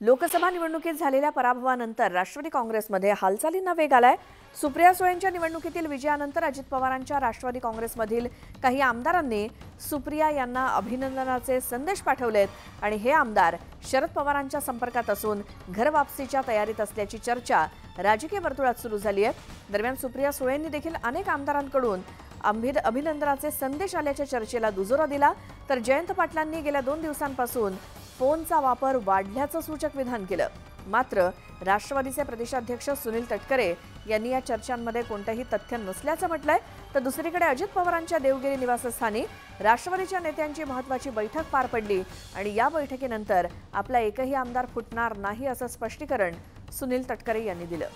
लोकसभा निवडणुकीत झालेल्या पराभवानंतर राष्ट्रवादी काँग्रेसमध्ये हालचालींना वेग आलाय. सुप्रिया सुळेंच्या निवडणुकीतील विजयानंतर अजित पवारांच्या राष्ट्रवादी काँग्रेसमधील काही आमदारांनी सुप्रिया यांना अभिनंदनाचे संदेश पाठवलेत आणि हे आमदार शरद पवारांच्या संपर्कात असून घरवापसीच्या तयारीत असल्याची चर्चा राजकीय वर्तुळात सुरू झाली आहे. दरम्यान सुप्रिया सुळेंनी देखील अनेक आमदारांकडून आंबेद अभिनंदनाचे संदेश आल्याच्या चर्चेला दुजोरा दिला. तर जयंत पाटलांनी गेल्या दोन दिवसांपासून फोनचा वापर वाढल्याचं सूचक विधान केलं. मात्र राष्ट्रवादीचे प्रदेशाध्यक्ष सुनील तटकरे यांनी या चर्चांमध्ये कोणतंही तथ्य नसल्याचं म्हटलंय. तर दुसरीकडे अजित पवारांच्या देवगिरी निवासस्थानी राष्ट्रवादीच्या नेत्यांची महत्वाची बैठक पार पडली आणि या बैठकीनंतर आपला एकही आमदार फुटणार नाही असं स्पष्टीकरण सुनील तटकरे यांनी दिलं.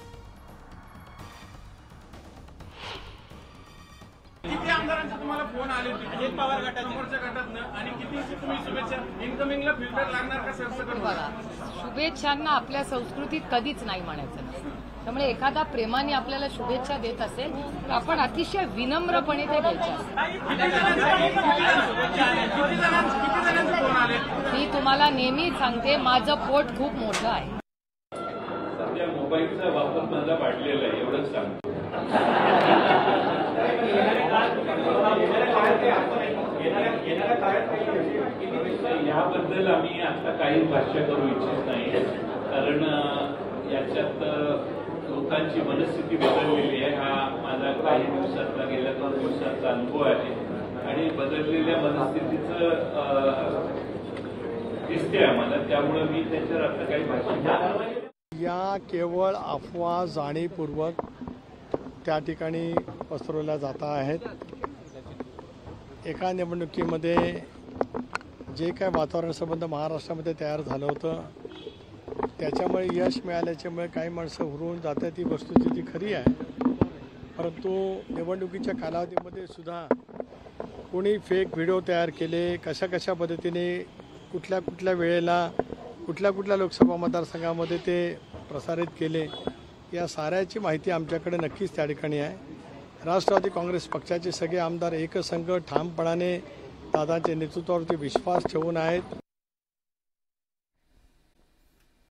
किती आमदारांचे तुम्हाला फोन आले होते? अजित पवार गटाचे. गटातनं आणि किती इन्कमिंगला फिल्टर लागणार का सरसकट बघा शुभेच्छांना आपल्या संस्कृतीत कधीच नाही म्हणायचं. त्यामुळे एखादा प्रेमाने आपल्याला शुभेच्छा देत असेल तर आपण अतिशय विनम्रपणे ते मी तुम्हाला नेहमी सांगते माझं पोट खूप मोठं आहे. सध्या मोबाईलचा वापर माझा वाढलेला आहे एवढंच सांगतो. याबद्दल आम्ही आता काही भाष्य करू इच्छित नाही. कारण याच्यात लोकांची मनस्थिती बदललेली आहे. हा माझा काही दिवसातला गेल्या दोन दिवसाचा अनुभव आहे. आणि बदललेल्या मनस्थितीचं दिसते आम्हाला. त्यामुळे मी त्याच्यावर आता काही भाष्य या केवळ अफवा जाणीवपूर्वक त्या ठिकाणी पसरवल्या जात आहेत. एका निवडणुकीमध्ये जे काय वातावरणासंबंध महाराष्ट्रामध्ये तयार झालं होतं त्याच्यामुळे यश मिळाल्याच्यामुळे काही माणसं हुरवून जातात ती वस्तुस्थिती खरी आहे. परंतु निवडणुकीच्या कालावधीमध्ये सुद्धा कोणी फेक व्हिडिओ तयार केले कशा कशा पद्धतीने कुठल्या कुठल्या वेळेला कुठल्या कुठल्या लोकसभा मतदारसंघामध्ये ते प्रसारित केले या साऱ्याची माहिती आमच्याकडे नक्कीच त्या ठिकाणी आहे. राष्ट्रवादी काँग्रेस पक्षाचे सगळे आमदार एकसंघ ठामपणाने दादांच्या नेतृत्वावरती विश्वास ठेवून आहेत.